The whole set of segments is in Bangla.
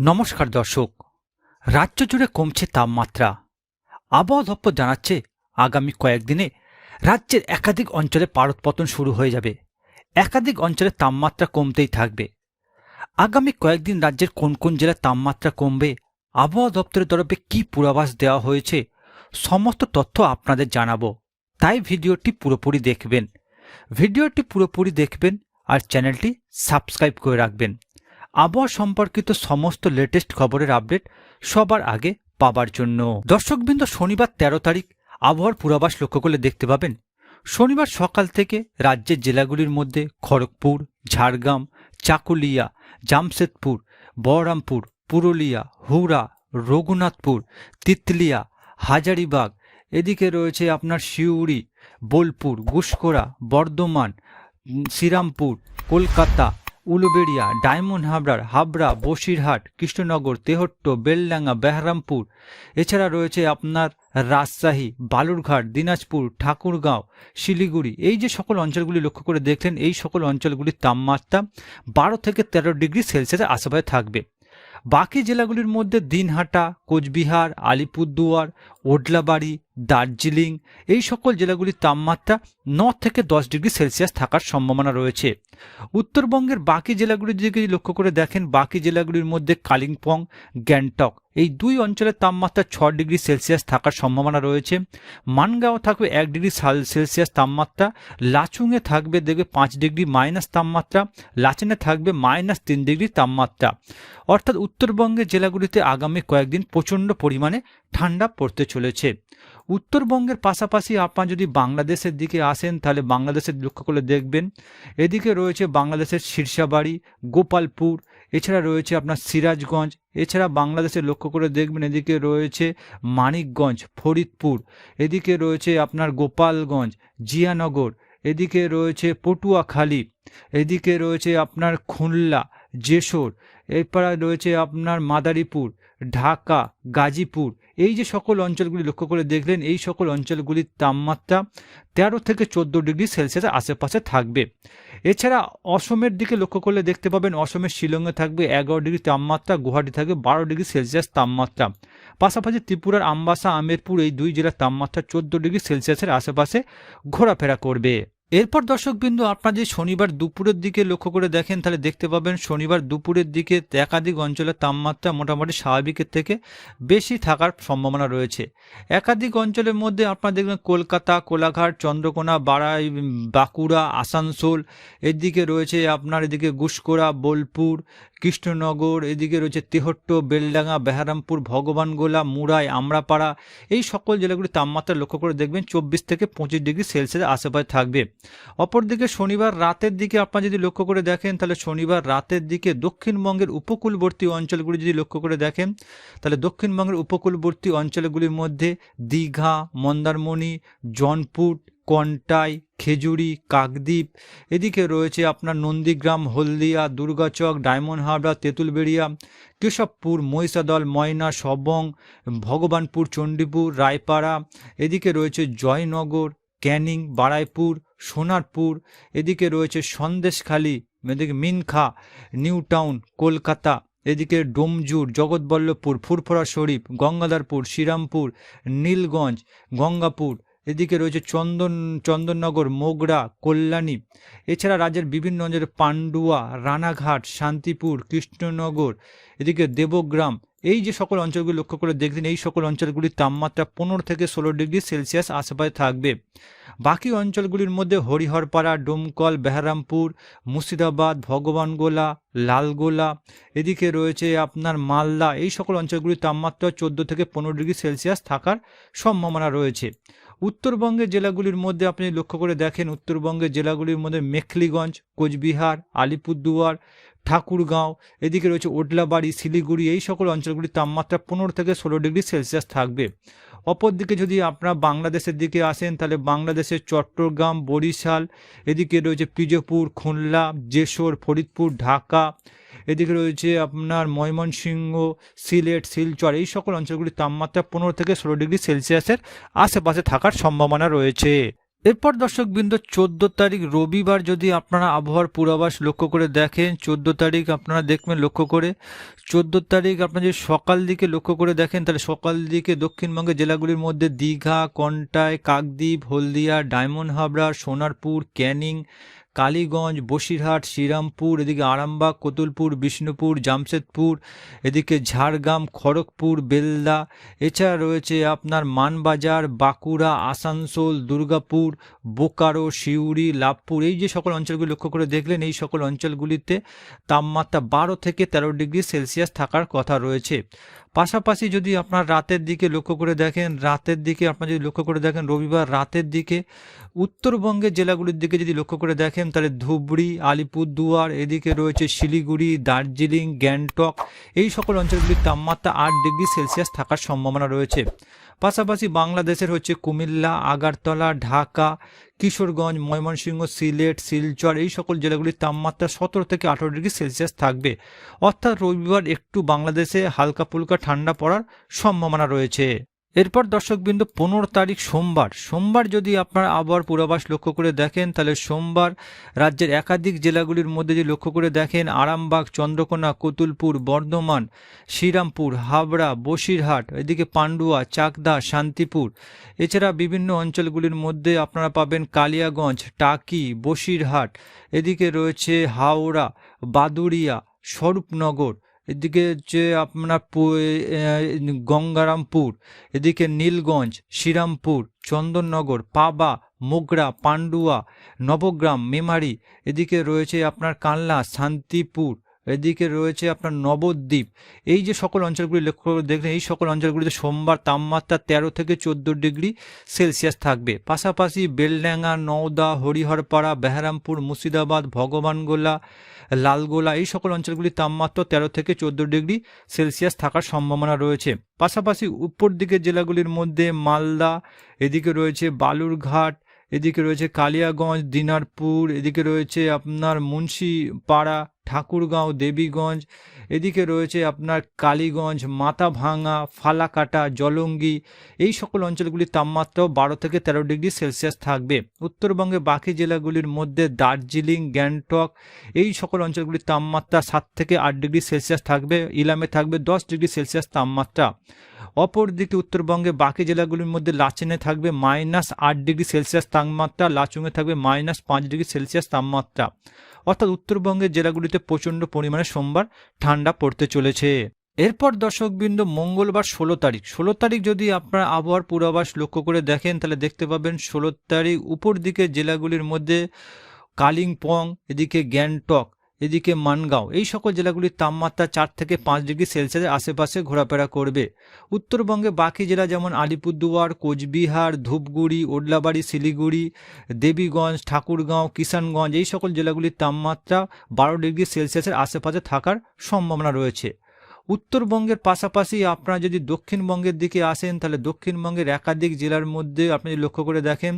নমস্কার দর্শক। রাজ্য জুড়ে কমছে তাপমাত্রা। আবহাওয়া দপ্তর জানাচ্ছে, আগামী কয়েকদিনে রাজ্যের একাধিক অঞ্চলে পারদপতন শুরু হয়ে যাবে। একাধিক অঞ্চলে তাপমাত্রা কমতেই থাকবে। আগামী কয়েকদিন রাজ্যের কোন কোন জেলার তাপমাত্রা কমবে, আবহাওয়া দপ্তরের তরফে কী পূর্বাভাস দেওয়া হয়েছে, সমস্ত তথ্য আপনাদের জানাব। তাই ভিডিওটি পুরোপুরি দেখবেন। ভিডিওটি পুরোপুরি দেখবেন আর চ্যানেলটি সাবস্ক্রাইব করে রাখবেন। আবহাওয়া সম্পর্কিত সমস্ত লেটেস্ট খবরের আপডেট সবার আগে পাবার জন্য। দর্শকবৃন্দ, শনিবার তেরো তারিখ, আবহাওয়ার পূর্বাভাস লক্ষ্য করলে দেখতে পাবেন, শনিবার সকাল থেকে রাজ্যের জেলাগুলির মধ্যে খড়গপুর, ঝাড়গ্রাম, চাকুলিয়া, জামশেদপুর, বহরামপুর, পুরুলিয়া হুরা রঘুনাথপুর, তিতলিয়া, হাজারিবাগ, এদিকে রয়েছে আপনার শিউড়ি বোলপুর গুসকোড়া বর্ধমান শ্রীরামপুর, কলকাতা উলুবেড়িয়া, ডায়মন্ড হাবড়ার হাবড়া, বসিরহাট, কৃষ্ণনগর, তেহট্ট, বেলডাঙ্গা, বেহরামপুর। এছাড়া রয়েছে আপনার রাজশাহী, বালুরঘাট, দিনাজপুর, ঠাকুরগাঁও, শিলিগুড়ি। এই যে সকল অঞ্চলগুলি লক্ষ্য করে দেখলেন, এই সকল অঞ্চলগুলির তাপমাত্রা বারো থেকে তেরো ডিগ্রি সেলসিয়াসের আশেপাশে থাকবে। বাকি জেলাগুলির মধ্যে দিনহাটা, কোচবিহার, আলিপুরদুয়ার, ওডলাবাড়ি দার্জিলিং, এই সকল জেলাগুলির তাপমাত্রা ন থেকে দশ ডিগ্রি সেলসিয়াস থাকার সম্ভাবনা রয়েছে। উত্তরবঙ্গের বাকি জেলাগুলির দিকে লক্ষ্য করে দেখেন, বাকি জেলাগুলির মধ্যে কালিম্পং, গ্যাংটক, এই দুই অঞ্চলের তাপমাত্রা ছ ডিগ্রি সেলসিয়াস থাকার সম্ভাবনা রয়েছে। মানগাঁও থাকবে এক ডিগ্রি সেলসিয়াস তাপমাত্রা, লাচুংয়ে থাকবে দেখবে পাঁচ ডিগ্রি মাইনাস তাপমাত্রা, লাচেনে থাকবে মাইনাস তিন ডিগ্রি তাপমাত্রা। অর্থাৎ উত্তরবঙ্গের জেলাগুলিতে আগামী কয়েকদিন প্রচণ্ড পরিমাণে ঠান্ডা পড়তে চলেছে। উত্তরবঙ্গের পাশাপাশি আপনার যদি বাংলাদেশের দিকে আসেন, তাহলে বাংলাদেশের লক্ষ্য করে দেখবেন, এদিকে রয়েছে বাংলাদেশের শীর্ষাবাড়ি গোপালপুর, এছাড়া রয়েছে আপনার সিরাজগঞ্জ, এছাড়া বাংলাদেশের লক্ষ্য করে দেখবেন, এদিকে রয়েছে মানিকগঞ্জ, ফরিদপুর, এদিকে রয়েছে আপনার গোপালগঞ্জ, জিয়ানগর, এদিকে রয়েছে পটুয়াখালী, এদিকে রয়েছে আপনার খুলনা, যেশোর এরপর রয়েছে আপনার মাদারীপুর, ঢাকা, গাজীপুর। এই যে সকল অঞ্চলগুলি লক্ষ্য করে দেখলেন, এই সকল অঞ্চলগুলির তাপমাত্রা তেরো থেকে চোদ্দ ডিগ্রি সেলসিয়াসের আশেপাশে থাকবে। এছাড়া অসমের দিকে লক্ষ্য করলে দেখতে পাবেন, অসমের শিলংয়ে থাকবে এগারো ডিগ্রি তাপমাত্রা, গুয়াহাটি থাকবে বারো ডিগ্রি সেলসিয়াস তাপমাত্রা। পাশাপাশি ত্রিপুরার আমবাসা, আমেরপুর এই দুই জেলার তাপমাত্রা চোদ্দ ডিগ্রি সেলসিয়াসের আশেপাশে ঘোরাফেরা করবে। এরপর দর্শকবিন্দু, আপনারা যদি শনিবার দুপুরের দিকে লক্ষ্য করে দেখেন, তাহলে দেখতে পাবেন শনিবার দুপুরের দিকে একাধিক অঞ্চলের তাপমাত্রা মোটামুটি স্বাভাবিকের থেকে বেশি থাকার সম্ভাবনা রয়েছে। একাধিক অঞ্চলের মধ্যে আপনারা দেখবেন কলকাতা, কোলাঘাট, চন্দ্রকোনা বাড়াই বাঁকুড়া, আসানসোল, এদিকে রয়েছে আপনার এদিকে গুসকোড়া বোলপুর কৃষ্ণনগর, এদিকে রয়েছে তেহট্ট, বেলডাঙ্গা, বেহারামপুর, ভগবানগোলা মুরাই আমরাপাড়া, এই সকল জেলাগুলির তাপমাত্রা লক্ষ্য করে দেখবেন চব্বিশ থেকে পঁচিশ ডিগ্রি সেলসিয়াস আশেপাশে থাকবে। অপরদিকে শনিবার রাতের দিকে আপনারা যদি লক্ষ্য করে দেখেন, তাহলে শনিবার রাতের দিকে দক্ষিণবঙ্গের উপকূলবর্তী অঞ্চলগুলি যদি লক্ষ্য করে দেখেন, তাহলে দক্ষিণবঙ্গের উপকূলবর্তী অঞ্চলগুলির মধ্যে দীঘা, মন্দারমণি জনপুট কন্টাই খেজুরি, কাকদ্বীপ। এদিকে রয়েছে আপনার নন্দীগ্রাম, হলদিয়া, দুর্গাচক, ডায়মন্ড হাবড়া, তেঁতুলবেড়িয়া, কেশবপুর, মহিষাদল, ময়না, সবং, ভগবানপুর, চণ্ডীপুর, রায়পাড়া। এদিকে রয়েছে জয়নগর, ক্যানিং, বারাইপুর, সোনারপুর। এদিকে রয়েছে সন্দেশখালী, এদিকে মিনখা নিউ টাউন কলকাতা। এদিকে ডোমজুর, জগৎবল্লভপুর, ফুরফুরা শরীফ, গঙ্গাধারপুর, শ্রীরামপুর, নীলগঞ্জ, গঙ্গাপুর। এদিকে রয়েছে চন্দন, চন্দননগর, মোগরা, কল্যাণী। এছাড়া রাজ্যের বিভিন্ন অঞ্চলে পান্ডুয়া, রানাঘাট, শান্তিপুর, কৃষ্ণনগর, এদিকে দেবগ্রাম। এই যে সকল অঞ্চলগুলি লক্ষ্য করে দেখবেন এই সকল অঞ্চলগুলির তাপমাত্রা পনেরো থেকে ষোলো ডিগ্রি সেলসিয়াস আশেপাশে থাকবে। বাকি অঞ্চলগুলির মধ্যে হরিহরপাড়া, ডোমকল, বেহারামপুর, মুর্শিদাবাদ, ভগবানগোলা, লালগোলা, এদিকে রয়েছে আপনার মালদা। এই সকল অঞ্চলগুলির তাপমাত্রা চোদ্দ থেকে পনেরো ডিগ্রি সেলসিয়াস থাকার সম্ভাবনা রয়েছে। উত্তরবঙ্গের জেলাগুলির মধ্যে আপনি লক্ষ্য করে দেখেন, উত্তরবঙ্গের জেলাগুলির মধ্যে মেখলিগঞ্জ, কোচবিহার, আলিপুরদুয়ার, ঠাকুরগাঁও, এদিকে রয়েছে ওডলাবাড়ি, শিলিগুড়ি, এই সকল অঞ্চলগুলির তাপমাত্রা পনেরো থেকে ষোলো ডিগ্রি সেলসিয়াস থাকবে। অপরদিকে যদি আপনারা বাংলাদেশের দিকে আসেন, তাহলে বাংলাদেশের চট্টগ্রাম, বরিশাল, এদিকে রয়েছে পিজপুর খুলনা, যেশোর, ফরিদপুর, ঢাকা এদিকে রয়েছে আপনার ময়মনসিংহ, সিলেট, শিলচর, এই সকল অঞ্চলগুলির তাপমাত্রা পনেরো থেকে ষোলো ডিগ্রি সেলসিয়াসের আশেপাশে থাকার সম্ভাবনা রয়েছে। এরপর দর্শক দর্শকবৃন্দ, চোদ্দ তারিখ রবিবার যদি আপনারা আবহাওয়ার পূর্বাভাস লক্ষ্য করে দেখেন, চোদ্দ তারিখ আপনারা দেখবেন লক্ষ্য করে, চোদ্দ তারিখ আপনারা যদি সকাল দিকে লক্ষ্য করে দেখেন, তাহলে সকাল দিকে দক্ষিণবঙ্গের জেলাগুলির মধ্যে দীঘা, কন্টাই, কাকদ্বীপ, হলদিয়া, ডায়মন্ড হাবড়া, সোনারপুর, ক্যানিং কালীগঞ্জ, বসিরহাট, শ্রীরামপুর, এদিকে আরামবাগ, কতুলপুর, বিষ্ণুপুর, জামশেদপুর, এদিকে ঝাড়গ্রাম, খড়গপুর, বেলদা। এছাড়া রয়েছে আপনার মানবাজার, বাঁকুড়া, আসানসোল, দুর্গাপুর, বোকারো, সিউড়ি, লাভপুর। এই যে সকল অঞ্চলগুলি লক্ষ্য করে দেখলেন, এই সকল অঞ্চলগুলিতে তাপমাত্রা বারো থেকে তেরো ডিগ্রি সেলসিয়াস থাকার কথা রয়েছে। পাশাপাশি যদি আপনার রাতের দিকে লক্ষ্য করে দেখেন, রাতের দিকে আপনার যদি লক্ষ্য করে দেখেন, রবিবার রাতের দিকে উত্তরবঙ্গের জেলাগুলির দিকে যদি লক্ষ্য করে দেখেন, তাহলে ধুবড়ি, আলিপুরদুয়ার, এদিকে রয়েছে শিলিগুড়ি, দার্জিলিং, গ্যাংটক, এই সকল অঞ্চলগুলির তাপমাত্রা আট ডিগ্রি সেলসিয়াস থাকার সম্ভাবনা রয়েছে। পাশাপাশি বাংলাদেশের হচ্ছে কুমিল্লা, আগারতলা, ঢাকা, কিশোরগঞ্জ, ময়মনসিংহ, সিলেট, শিলচর এই সকল জেলাগুলির তাপমাত্রা সতেরো থেকে আঠেরো ডিগ্রি সেলসিয়াস থাকবে। অর্থাৎ রবিবার একটু বাংলাদেশে হালকা পুলকা ঠান্ডা পড়ার সম্ভাবনা রয়েছে। এরপর দর্শকবৃন্দ, পনেরো তারিখ সোমবার। সোমবার যদি আপনারা আবহাওয়ার পূর্বাভাস লক্ষ্য করে দেখেন, তাহলে সোমবার রাজ্যের একাধিক জেলাগুলির মধ্যে যদি লক্ষ্য করে দেখেন, আরামবাগ, চন্দ্রকোনা, কতুলপুর, বর্ধমান, শ্রীরামপুর, হাবড়া, বসিরহাট, এদিকে পান্ডুয়া, চাকদা, শান্তিপুর। এছাড়া বিভিন্ন অঞ্চলগুলির মধ্যে আপনারা পাবেন কালিয়াগঞ্জ, টাকি, বসিরহাট। এদিকে রয়েছে হাওড়া, বাদুড়িয়া, স্বরূপনগর। এদিকে যে আপনার গঙ্গারামপুর, এদিকে নীলগঞ্জ, শ্রীরামপুর, চন্দননগর, পাবা, মোগরা, পান্ডুয়া, নবগ্রাম, মেমারি, এদিকে রয়েছে আপনার কানলা শান্তিপুর এদিকে রয়েছে আপনার নবদ্বীপ। এই যে সকল অঞ্চলগুলি লক্ষ্য করে দেখলেন, এই সকল অঞ্চলগুলিতে সোমবার তাপমাত্রা তেরো থেকে চোদ্দ ডিগ্রি সেলসিয়াস থাকবে। পাশাপাশি বেলডাঙ্গা, নওদা, হরিহরপাড়া, বেহারামপুর, মুর্শিদাবাদ, ভগবানগোলা, লালগোলা, এই সকল অঞ্চলগুলির তাপমাত্রা তেরো থেকে চোদ্দ ডিগ্রি সেলসিয়াস থাকার সম্ভাবনা রয়েছে। পাশাপাশি উপর দিকের জেলাগুলির মধ্যে মালদা, এদিকে রয়েছে বালুরঘাট, এদিকে রয়েছে কালিয়াগঞ্জ, দিনারপুর, এদিকে রয়েছে আপনার মুন্সিপাড়া ঠাকুরগাঁও, দেবীগঞ্জ, এদিকে রয়েছে আপনার কালীগঞ্জ মাথাভাঙা ফালাকাটা, জলঙ্গি, এই সকল অঞ্চলগুলির তাপমাত্রাও বারো থেকে তেরো ডিগ্রি সেলসিয়াস থাকবে। উত্তরবঙ্গে বাকি জেলাগুলির মধ্যে দার্জিলিং, গ্যাংটক, এই সকল অঞ্চলগুলির তাপমাত্রা সাত থেকে আট ডিগ্রি সেলসিয়াস থাকবে, ইলামে থাকবে দশ ডিগ্রি সেলসিয়াস তাপমাত্রা। অপরদিকে উত্তরবঙ্গে বাকি জেলাগুলির মধ্যে লাচেনে থাকবে মাইনাস আট ডিগ্রি সেলসিয়াস তাপমাত্রা লাচুঙে থাকবে মাইনাস পাঁচ ডিগ্রি সেলসিয়াস তাপমাত্রা। অর্থাৎ উত্তরবঙ্গের জেলাগুলিতে প্রচণ্ড পরিমাণে সোমবার ঠান্ডা পড়তে চলেছে। এরপর দর্শকবৃন্দ, মঙ্গলবার ষোলো তারিখ। ষোলো তারিখ যদি আপনারা আবহাওয়ার পূর্বাভাস লক্ষ্য করে দেখেন, তাহলে দেখতে পাবেন ষোলো তারিখ উপর দিকে জেলাগুলির মধ্যে কালিম্পং, এদিকে গ্যাংটক এদিকে মানগাঁও, এই সকল জেলাগুলির তাপমাত্রা চার থেকে পাঁচ ডিগ্রি সেলসিয়াসের আশেপাশে ঘোরাফেরা করবে। উত্তরবঙ্গে বাকি জেলা যেমন আলিপুরদুয়ার, কোচবিহার, ধূপগুড়ি, ওডলাবাড়ি, শিলিগুড়ি, দেবীগঞ্জ, ঠাকুরগাঁও, কিষানগঞ্জ, এই সকল জেলাগুলির তাপমাত্রা বারো ডিগ্রি সেলসিয়াসের আশেপাশে থাকার সম্ভাবনা রয়েছে। উত্তরবঙ্গের পাশাপাশি আপনারা যদি দক্ষিণবঙ্গের দিকে আসেন, তাহলে দক্ষিণবঙ্গের একাধিক জেলার মধ্যে আপনি যদি লক্ষ্য করে দেখেন,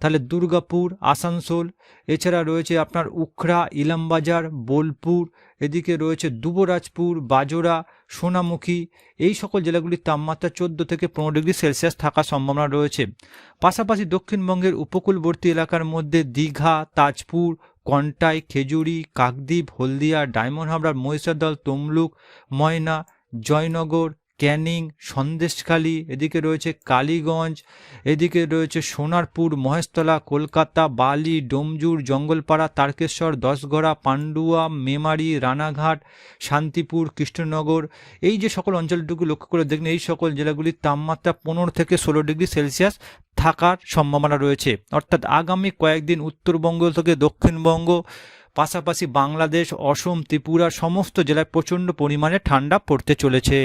তাহলে দুর্গাপুর, আসানসোল, এছাড়া রয়েছে আপনার উখড়া, ইলামবাজার, বোলপুর, এদিকে রয়েছে দুবরাজপুর বাজোরা সোনামুখী, এই সকল জেলাগুলির তাপমাত্রা চোদ্দ থেকে পনেরো ডিগ্রি সেলসিয়াস থাকার সম্ভাবনা রয়েছে। পাশাপাশি দক্ষিণবঙ্গের উপকূলবর্তী এলাকার মধ্যে দীঘা, তাজপুর কন্টাই খেজুরি কাকদ্বীপ হলদিয়া ডায়মন্ড হাবড়ার মহিষাদল তমলুক ময়না জয়নগর ক্যানিং সন্দেশখালী, এদিকে রয়েছে কালীগঞ্জ, এদিকে রয়েছে সোনারপুর, মহেশতলা, কলকাতা, বালি, ডোমজুর, জঙ্গলপাড়া, তারকেশ্বর, দশগড়া, পান্ডুয়া, মেমারি, রানাঘাট, শান্তিপুর, কৃষ্ণনগর। এই যে সকল অঞ্চলটুকু লক্ষ্য করে দেখুন, এই সকল জেলাগুলির তাপমাত্রা পনেরো থেকে ষোলো ডিগ্রি সেলসিয়াস থাকার সম্ভাবনা রয়েছে। অর্থাৎ আগামী কয়েকদিন উত্তরবঙ্গ থেকে দক্ষিণবঙ্গ, পাশাপাশি বাংলাদেশ, অসম, ত্রিপুরা, সমস্ত জেলায় প্রচণ্ড পরিমাণে ঠান্ডা পড়তে চলেছে।